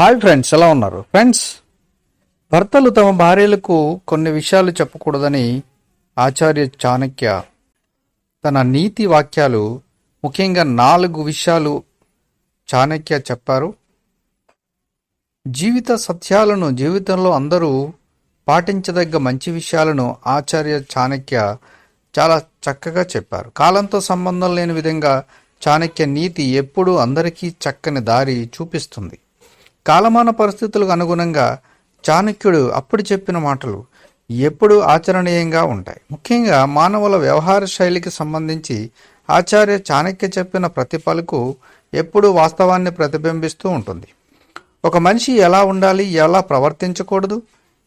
Hi friends ఎలా ఉన్నారు? Friends భర్తలు తమ భార్యలకు కొన్ని విషయాలు చెప్పకూడదని ఆచార్య చాణక్య తన నీతి వాక్యాలు ముఖ్యంగా నాలుగు విషయాలు చాణక్య చెప్పారు. జీవిత సత్యాలను జీవితంలో అందరూ పాటించదగ్గ మంచి విషయాలను ఆచార్య చాణక్య చాలా చక్కగా చెప్పారు. కాలంతో సంబంధం లేని విధంగా చాణక్య నీతి ఎప్పుడూ అందరికీ చక్కని దారి చూపిస్తుంది. కాలమాన పరిస్థితులకు అనుగుణంగా చాణక్యుడు అప్పుడు చెప్పిన మాటలు ఎప్పుడు ఆచరణీయంగా ఉంటాయి. ముఖ్యంగా మానవుల వ్యవహార శైలికి సంబంధించి ఆచార్య చాణక్య చెప్పిన ప్రతి పలుకు ఎప్పుడూ వాస్తవాన్ని ప్రతిబింబిస్తూ ఉంటుంది. ఒక మనిషి ఎలా ఉండాలి ఎలా ప్రవర్తించకూడదు?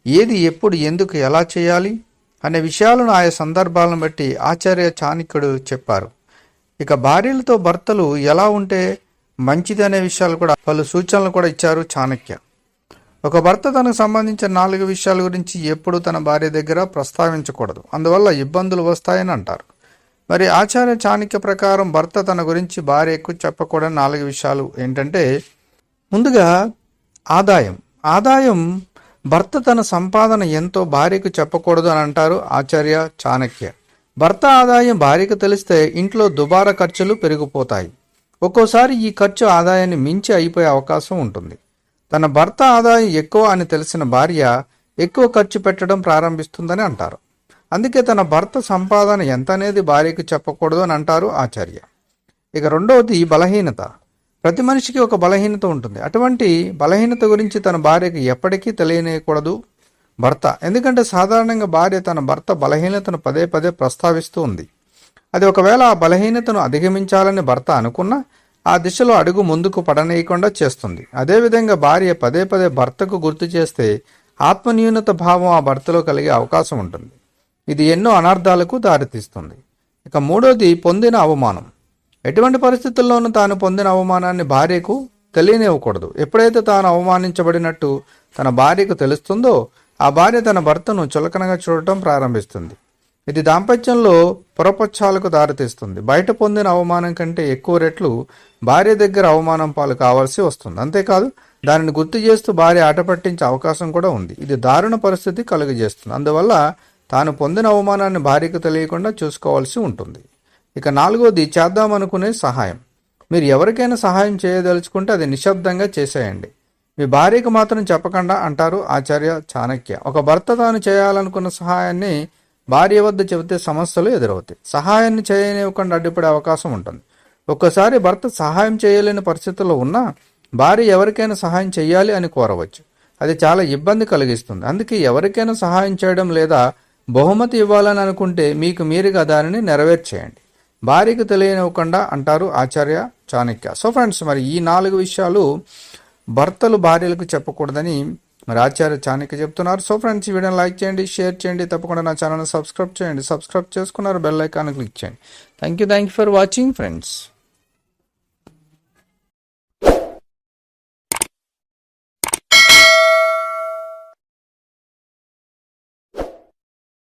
ఏది ఎప్పుడు ఎందుకు ఎలా చేయాలి అనే విషయాలను ఆయా సందర్భాలను బట్టి ఆచార్య చాణక్యుడు చెప్పారు. ఇక భార్యలతో భర్తలు ఎలా ఉంటే మంచిది అనే విషయాలు కూడా పలు సూచనలు కూడా ఇచ్చారు చాణక్య. ఒక భర్త తనకు సంబంధించిన నాలుగు విషయాల గురించి ఎప్పుడు తన భార్య దగ్గర ప్రస్తావించకూడదు. అందువల్ల ఇబ్బందులు వస్తాయని అంటారు. మరి ఆచార్య చాణక్య ప్రకారం భర్త తన గురించి భార్యకు చెప్పకూడని నాలుగు విషయాలు ఏంటంటే ముందుగా ఆదాయం. ఆదాయం భర్త తన సంపాదన ఎంతో భార్యకు చెప్పకూడదు అని అంటారు ఆచార్య చాణక్య. భర్త ఆదాయం భార్యకు తెలిస్తే ఇంట్లో దుబారా ఖర్చులు పెరిగిపోతాయి. ఒక్కోసారి ఈ ఖర్చు ఆదాయాన్ని మించి అయిపోయే అవకాశం ఉంటుంది. తన భర్త ఆదాయం ఎక్కువ అని తెలిసిన భార్య ఎక్కువ ఖర్చు పెట్టడం ప్రారంభిస్తుందని అంటారు. అందుకే తన భర్త సంపాదన ఎంత అనేది భార్యకు చెప్పకూడదు అని అంటారు ఆచార్య. ఇక రెండవది బలహీనత. ప్రతి మనిషికి ఒక బలహీనత ఉంటుంది. అటువంటి బలహీనత గురించి తన భార్యకు ఎప్పటికీ తెలియనేయకూడదు. భర్త. ఎందుకంటే సాధారణంగా భార్య తన భర్త బలహీనతను పదే పదే ప్రస్తావిస్తూ ఉంది. అది ఒకవేళ ఆ బలహీనతను అధిగమించాలని భర్త అనుకున్నా ఆ దిశలో అడుగు ముందుకు పడనీయకుండా చేస్తుంది. అదేవిధంగా భార్య పదే పదే భర్తకు గుర్తు చేస్తే ఆత్మన్యూనత భావం ఆ భర్తలో కలిగే అవకాశం ఉంటుంది. ఇది ఎన్నో అనర్థాలకు దారితీస్తుంది. ఇక మూడోది పొందిన అవమానం. ఎటువంటి పరిస్థితుల్లోనూ తాను పొందిన అవమానాన్ని భార్యకు తెలియనివ్వకూడదు. ఎప్పుడైతే తాను అవమానించబడినట్టు తన భార్యకు తెలుస్తుందో ఆ భార్య తన భర్తను చులకనగా చూడటం ప్రారంభిస్తుంది. ఇది దాంపత్యంలో పురపక్షాలకు దారితీస్తుంది. బయట పొందిన అవమానం కంటే ఎక్కువ రెట్లు భార్య దగ్గర అవమానం పాలు కావాల్సి వస్తుంది. అంతేకాదు దానిని గుర్తు చేస్తూ భార్య ఆట పట్టించే అవకాశం కూడా ఉంది. ఇది దారుణ పరిస్థితి కలుగజేస్తుంది. అందువల్ల తాను పొందిన అవమానాన్ని భార్యకు తెలియకుండా చూసుకోవాల్సి ఉంటుంది. ఇక నాలుగోది చేద్దామనుకునే సహాయం. మీరు ఎవరికైనా సహాయం చేయదలుచుకుంటే అది నిశ్శబ్దంగా చేసేయండి. మీ భార్యకు మాత్రం చెప్పకుండా అంటారు ఆచార్య చాణక్య. ఒక భర్త తాను చేయాలనుకున్న సహాయాన్ని భార్య వద్ద చెబితే సమస్యలు ఎదురవుతాయి. సహాయాన్ని చేయనివ్వకుండా అడ్డుపడే అవకాశం ఉంటుంది. ఒక్కసారి భర్త సహాయం చేయలేని పరిస్థితుల్లో ఉన్నా భార్య ఎవరికైనా సహాయం చేయాలి అని కోరవచ్చు. అది చాలా ఇబ్బంది కలిగిస్తుంది. అందుకే ఎవరికైనా సహాయం చేయడం లేదా బహుమతి ఇవ్వాలని అనుకుంటే మీకు మీరుగా దానిని నెరవేర్చేయండి. భార్యకు తెలియనివ్వకుండా అంటారు ఆచార్య చాణక్య. సో ఫ్రెండ్స్ మరి ఈ నాలుగు విషయాలు భర్తలు భార్యలకు చెప్పకూడదని మరి ఆచార్య చాణక్య చెప్తున్నారు. సో ఫ్రెండ్స్ ఈ వీడియోని లైక్ చేయండి షేర్ చేయండి తప్పకుండా నా ఛానల్ని సబ్స్క్రైబ్ చేయండి. సబ్స్క్రైబ్ చేసుకున్నారు బెల్ ఐకాన్ క్లిక్ చేయండి. Thank you thank you for watching friends